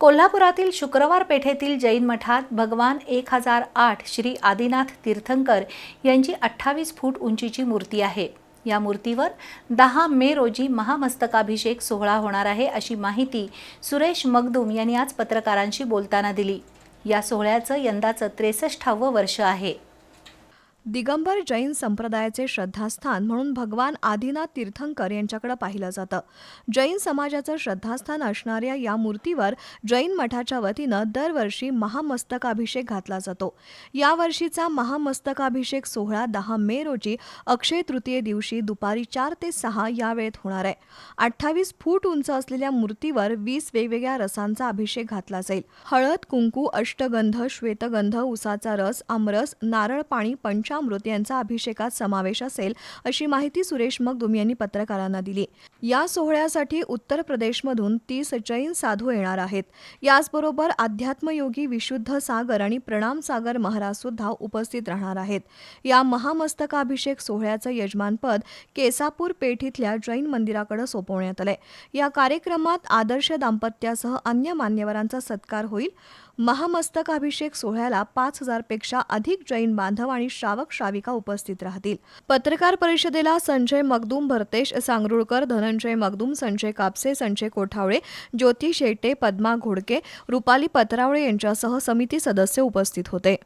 कोल्हापुरातील शुक्रवार पेठेतील जैन मठात भगवान एक हजार आठ श्री आदिनाथ तीर्थंकर यांची अठ्ठावीस फूट उंचीची मूर्ती आहे. या मूर्तीवर दहा मे रोजी महामस्तकाभिषेक सोहळा होणार आहे अशी माहिती सुरेश मगदूम यांनी आज पत्रकारांशी बोलताना दिली. या सोहळ्याचं यंदाचं त्रेसष्टावं वर्ष आहे. दिगंबर जैन संप्रदायाचे श्रद्धास्थान म्हणून भगवान आदिनाथ तीर्थंकर यांच्याकडे पाहिलं जातं. जैन समाजाचं श्रद्धास्थान असणाऱ्या या मूर्तीवर जैन मठाच्या वतीनं दरवर्षी महामस्तकाभिषेक घातला जातो. यावर्षीचा महामस्तकाभिषेक सोहळा दहा मे रोजी अक्षय तृतीये दिवशी दुपारी चार ते सहा या वेळेत होणार आहे. अठ्ठावीस फूट उंच असलेल्या मूर्तीवर वीस वेगवेगळ्या रसांचा अभिषेक घातला जाईल. हळद कुंकू अष्टगंध श्वेतगंध उसाचा रस आमरस नारळ पाणी पंचा पंचामृत यांचा अभिषेकात समावेश असेल अशी माहिती सुरेश मगदुम यांनी पत्रकारांना दिली. या सोहळ्यासाठी उत्तर प्रदेशमधून तीस जैन साधू येणार आहेत. याचबरोबर अध्यात्मयोगी विशुद्ध सागर आणि प्रणाम सागर महाराज सुद्धा उपस्थित राहणार आहेत. या महामस्तकाभिषेक सोहळ्याचं यजमानपद केसापूर पेठ इथल्या जैन मंदिराकडे सोपवण्यात आलंय. या कार्यक्रमात आदर्श दाम्पत्यासह अन्य मान्यवरांचा सत्कार होईल. महामस्तकाभिषेक सोहळ्याला पाच हजारपेक्षा अधिक जैन बांधव आणि श्रावक श्राविका उपस्थित राहतील. पत्रकार परिषदेला संजय मगदूम भरतेश सांगरुळकर धनंजय मगदूम संजय कापसे संजय कोठावळे ज्योती शेटे पद्मा घोडके रुपाली पत्रावळे यांच्यासह समिती सदस्य उपस्थित होते.